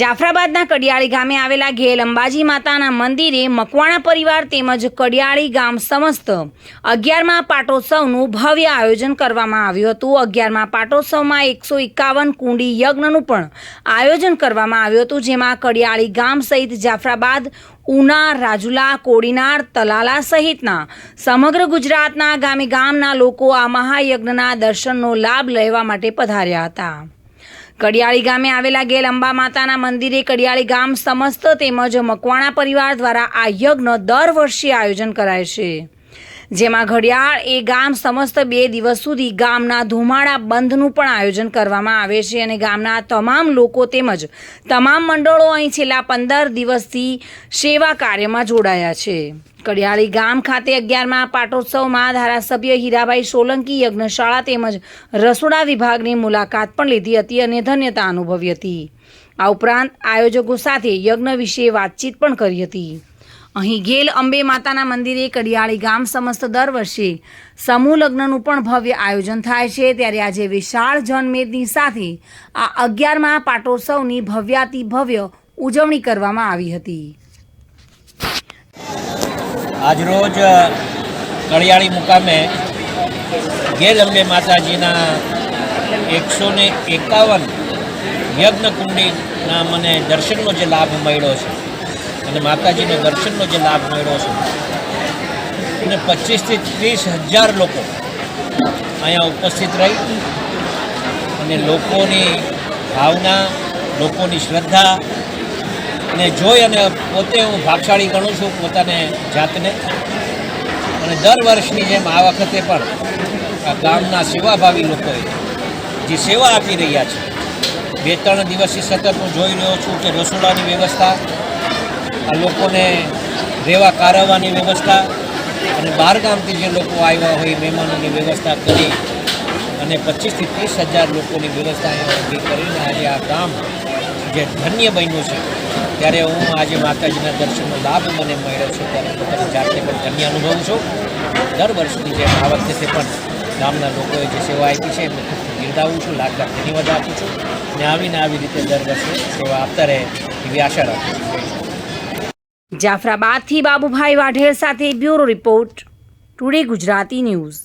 જાફરાબાદના કડિયાળી ગામે આવેલા ઘેલ અંબાજી માતાના મંદિરે મકવાણા પરિવાર તેમજ કડિયાળી ગામ સમસ્ત અગિયારમાં પાટોત્સવનું ભવ્ય આયોજન કરવામાં આવ્યું હતું. અગિયારમાં પાટોત્સવમાં એકસો એકાવન કુંડી યજ્ઞનું પણ આયોજન કરવામાં આવ્યું હતું, જેમાં કડિયાળી ગામ સહિત જાફરાબાદ, ઉના, રાજુલા, કોડીનાર, તલાલા સહિતના સમગ્ર ગુજરાતના ગામે ગામના લોકો આ મહાયજ્ઞના દર્શનનો લાભ લેવા માટે પધાર્યા હતા. કડિયાળી ગામે આવેલા ગેલ અંબા માતાના મંદિરે કડિયાળી ગામ સમસ્ત તેમજ મકવાણા પરિવાર દ્વારા આ યજ્ઞ દર વર્ષે આયોજન કરાય છે. જેમાં ઘડિયાળ એ ગામ સમસ્ત બે દિવસ સુધી ગામના ધુમાડા બંધનું પણ આયોજન કરવામાં આવે છે અને ગામના તમામ લોકો તેમજ તમામ મંડળો અહીં છેલ્લા પંદર દિવસથી સેવા કાર્યમાં જોડાયા છે. કડિયાળી ગામ ખાતે અગિયારમાં પાટોત્સવમાં ધારાસભ્ય હીરાભાઈ સોલંકી યજ્ઞશાળા તેમજ રસોડા વિભાગની મુલાકાત પણ લીધી હતી અને ધન્યતા અનુભવી હતી. આ ઉપરાંત આયોજકો સાથે યજ્ઞ વિશે વાતચીત પણ કરી હતી. અહીં ગેલ અંબે માતાના મંદિરે કડિયાળી ગામ સમસ્ત દર વર્ષે સમૂહ લગ્નનું પણ ભવ્ય આયોજન થાય છે. ત્યારે આજે વિશાળ જનમેદની સાથે આ અગિયારમાં પાટોત્સવની ભવ્યાતિ ભવ્ય ઉજવણી કરવામાં આવી હતી. આજરોજ કડિયાળી મુકામે ગેલ અંબે માતાજીના એકસો ને એકાવન યજ્ઞકુંડીના મને દર્શનનો જે લાભ મળ્યો છે. અને માતાજીને દર્શનનો જે લાભ મળ્યો છે. અને પચીસથી ત્રીસ હજાર લોકો અહીંયા ઉપસ્થિત રહી અને લોકોની ભાવના, લોકોની શ્રદ્ધા અને જોઈ અને પોતે હું ભાગશાળી ગણું છું પોતાને જાતને. અને દર વર્ષની જેમ આ વખતે પણ આ ગામના સેવાભાવી લોકોએ જે સેવા આપી રહ્યા છે. બે ત્રણ દિવસથી સતત હું જોઈ રહ્યો છું કે રસોડાની વ્યવસ્થા લોકોને રહેવા કારવવાની વ્યવસ્થા અને બહાર ગામથી જે લોકો આવ્યા હોય મહેમાનોની વ્યવસ્થા કરી અને પચીસથી ત્રીસ હજાર લોકોની વ્યવસ્થા ઊભી કરીને આજે આ ગામ જે ધન્ય બન્યું છે, ત્યારે હું આજે માતાજીના દર્શનનો લાભ મને મળ્યો છે, ત્યારે પોતાની જાતને પણ ધન્ય અનુભવું છું. દર વર્ષની જેમ આ વખતે પણ ગામના લોકોએ જે સેવા આપી છે, એમને બિરદાવું છું, લાખ લાખ ધન્યવાદ આપું છું. અને આવીને આવી રીતે દર વર્ષે સેવા આપતા રહે એવી આશા રાખું છું. જાફરાબાદથી બાબુભાઈ વાઢેર સાથે bureau report today Gujarati news.